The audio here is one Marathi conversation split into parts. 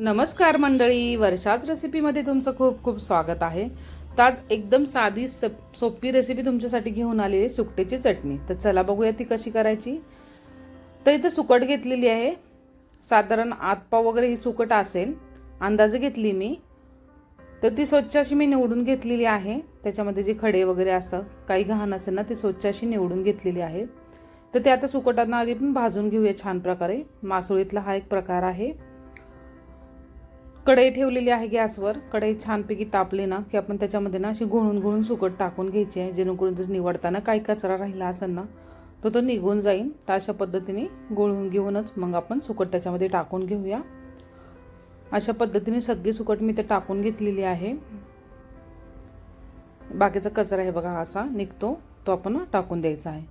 नमस्कार मंडळी वर्षाच रेसिपीमध्ये तुमचं खूप खूप स्वागत आहे. तर आज एकदम साधी सप सोपी रेसिपी तुमच्यासाठी घेऊन आली आहे सुकटीची चटणी. तर चला बघूया ती कशी करायची. तर इथं सुकट घेतलेली आहे. साधारण आतपाव वगैरे ही सुकट असेल. अंदाजे घेतली मी. तर ती स्वच्छ अशी मी निवडून घेतलेली आहे. त्याच्यामध्ये जे खडे वगैरे असतात काही घाण असेल ना ती स्वच्छ अशी निवडून घेतलेली आहे. तर ते आता सुकटांना आधी पण भाजून घेऊया छान प्रकारे. मासोळीतला हा एक प्रकार आहे. कढई ठेवलेली आहे गॅसवर. कढई छानपैकी तापली ना की आपण त्याच्यामध्ये ना अशी घोळून घोळून सुकट टाकून घ्यायची आहे जेणेकरून जर निवडताना काही कचरा राहिला असेल ना तो तो निघून जाईल. तर अशा पद्धतीने गोळून घेऊनच मग आपण सुकट त्याच्यामध्ये टाकून घेऊया. अशा पद्धतीने सगळी सुकट मी ते टाकून घेतलेली आहे. बाकीचा कचरा आहे बघा असा निघतो तो आपण टाकून द्यायचा आहे.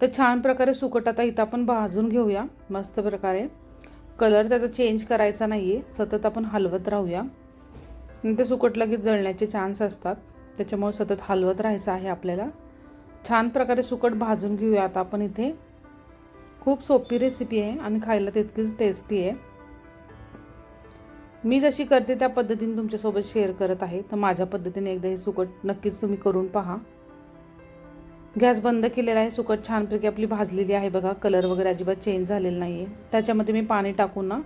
तर छान प्रकारे सुकट आता इथं आपण भाजून घेऊया. मस्त प्रकारे. कलर त्याचा चेंज करायचा नाही आहे सतत आपण हलवत राहूया. नंतर सुकट लगेच जळण्याचे चान्स असतात. त्याच्यामुळे सतत हलवत राहायचं आहे आपल्याला. छान प्रकारे सुकट भाजून घेऊया. आता आपण इथे खूप सोपी रेसिपी आहे आणि खायला तितकीच टेस्टी आहे. मी जशी करते त्या पद्धतीने तुमच्यासोबत शेअर करत आहे. तर माझ्या पद्धतीने एकदा हे सुकट नक्कीच तुम्ही करून पहा. गॅस बंद केलेला आहे सुकट छानपैकी आपली भाजलेली आहे बघा. कलर वगैरे अजिबात चेंज झालेला नाही आहे त्याच्यामध्ये मी पाणी टाकून ना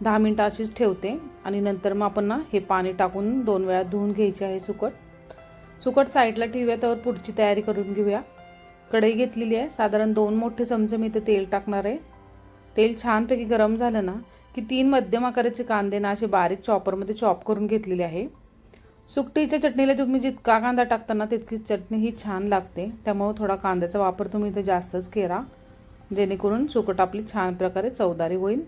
दहा मिनटं अशीच ठेवते. आणि नंतर मग आपण ना हे पाणी टाकून दोन वेळा धुवून घ्यायचे आहे सुकट सुकट साईडला ठेवूया त्यावर पुढची तयारी करून घेऊया. कढई घेतलेली आहे. साधारण दोन मोठे चमचे मी इथे तेल टाकणार आहे. तेल छानपैकी गरम झालं ना की तीन मध्यम आकाराचे कांदे ना असे बारीक चॉपरमध्ये चॉप करून घेतलेले आहे. सुकटीच्या चटणीला तुम्ही जितका कांदा टाकता ना तितकी चटणी ही छान लागते. त्यामुळं थोडा कांद्याचा वापर तुम्ही इथे जास्तच केला जेणेकरून सुकट आपली छान प्रकारे चवदारी होईल.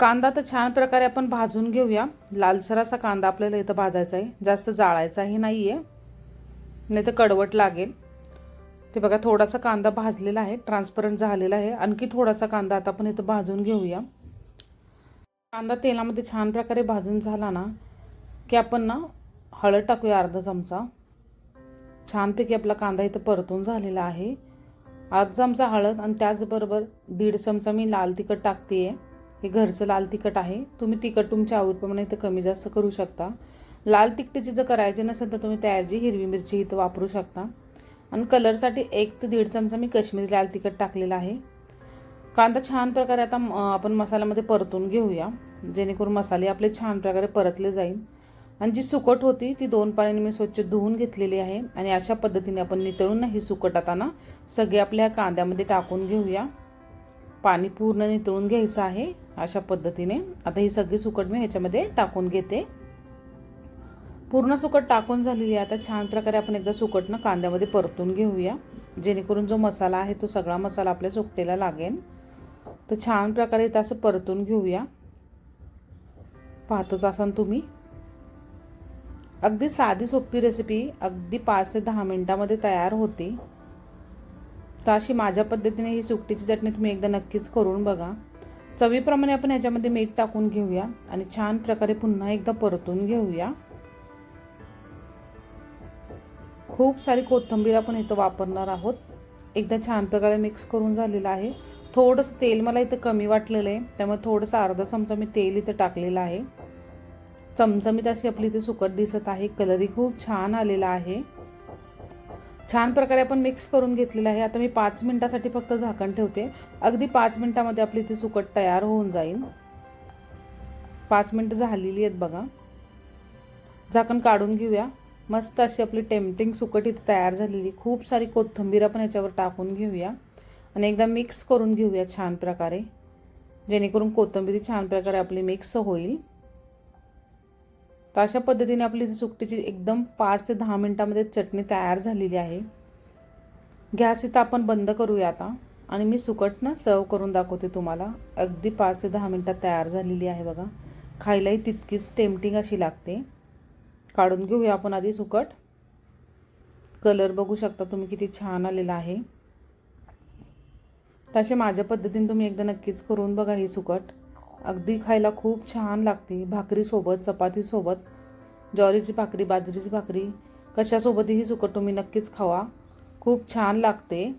कांदा तर छान प्रकारे आपण भाजून घेऊया. लालसर असा कांदा आपल्याला इथं भाजायचा आहे. जास्त जाळायचाही नाही आहे नाही तर कडवट लागेल. ते बघा थोडासा कांदा भाजलेला आहे. ट्रान्सपरंट झालेला आहे. आणखी थोडासा कांदा आता आपण इथं भाजून घेऊया. कांदा तेलामध्ये छान प्रकारे भाजून झाला ना की आपण ना हळद टाकूया अर्धा चमचा. छानपैकी आपला कांदा इथं परतून झालेला आहे. अर्धा चमचा हळद आणि त्याचबरोबर दीड चमचा मी लाल तिखट टाकते आहे हे घरचं लाल तिखट आहे. तुम्ही तिखट तुमच्या आवडीप्रमाणे इथं कमी जास्त करू शकता. लाल तिखटीची जर करायची नसेल तर तुम्ही त्याऐवजी हिरवी मिरची इथं वापरू शकता. आणि कलरसाठी एक ते दीड चमचा मी कश्मीरी लाल तिखट टाकलेला आहे. कांदा छान प्रकारे आता आपण मसाल्यामध्ये परतून घेऊया. जेणेकरून मसाले आपले छान प्रकारे परतले जाईल. आणि जी सुकट होती ती दोन पाण्याने मी स्वच्छ धुवून घेतलेली आहे. आणि अशा पद्धतीने आपण नितळून ही सुकट आता ना सगळे आपल्या कांद्यामध्ये टाकून घेऊया. पाणी पूर्ण नितळून घ्यायचं आहे अशा पद्धतीने. आता ही सगळी सुकट मी ह्याच्यामध्ये टाकून घेते. पूर्ण सुकट टाकून झालेली आहे. आता छान प्रकारे आपण एकदा सुकटनं कांद्यामध्ये परतून घेऊया. जेणेकरून जो मसाला आहे तो सगळा मसाला आपल्या सुकटेला लागेल. तर छान प्रकारे इथं असं परतून घेऊया. पाहतच असाल तुम्ही. अगदी साधी सोपी रेसिपी अगदी पाच ते दहा मिनटामध्ये तयार होते. तर अशी माझ्या पद्धतीने ही सुकटीची चटणी तुम्ही एकदा नक्कीच करून बघा. चवीप्रमाणे आपण याच्यामध्ये मीठ टाकून घेऊया आणि छान प्रकारे पुन्हा एकदा परतून घेऊया. खूप सारी कोथिंबीर आपण इथं वापरणार आहोत. एकदा छान प्रकारे मिक्स करून झालेलं आहे. थोडंसं तेल मला इथं कमी वाटलेलं आहे त्यामुळे थोडंसं अर्धा चमचा मी तेल इथं टाकलेलं आहे. चमचमीत अशी आपली इथे सुकट दिसत आहे. कलरही खूप छान आलेला आहे. छान प्रकारे आपण मिक्स करून घेतलेलं आहे. आता मी पाच मिनटासाठी फक्त झाकण ठेवते. अगदी पाच मिनटामध्ये आपली इथे सुकट तयार होऊन जाईल. पाच मिनटं झालेली आहेत बघा. झाकण काढून घेऊया. मस्त अशी आपली टेम्पटिंग सुकट इथे तयार झालेली. खूप सारी कोथिंबीर आपण याच्यावर टाकून घेऊया. आणि एकदा मिक्स करून घेऊया छान प्रकारे. जेणेकरून कोथिंबीर छान प्रकारे आपली मिक्स होईल. तर अशा पद्धतीने आपली सुकटीची एकदम पाच ते दहा मिनटामध्ये चटणी तयार झालेली आहे. गॅस इथं आपण बंद करूया आता. आणि मी सुकट ना सर्व करून दाखवते तुम्हाला. अगदी पाच ते दहा मिनटात तयार झालेली आहे बघा. खायलाही तितकीच टेम्पटिंग अशी लागते. काढून घेऊया आपण आधी सुकट. कलर बघू शकता तुम्ही किती छान आलेला आहे. तसे माझ्या पद्धतीने तुम्ही एकदा नक्कीच करून बघा ही सुकट. अगदी खायला खूप छान लागते. भाकरीसोबत चपातीसोबत ज्वारीची भाकरी बाजरीची भाकरी कशासोबतही सुकट तुम्ही नक्कीच खावा. खूप छान लागते.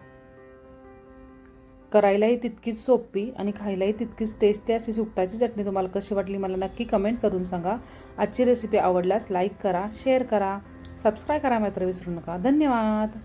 करायलाही तितकीच सोपी आणि खायलाही तितकीच टेस्टी अशी सुकटाची चटणी तुम्हाला कशी वाटली मला नक्की कमेंट करून सांगा. आजची रेसिपी आवडल्यास लाईक करा शेअर करा सबस्क्राईब करा मात्र विसरू नका. धन्यवाद!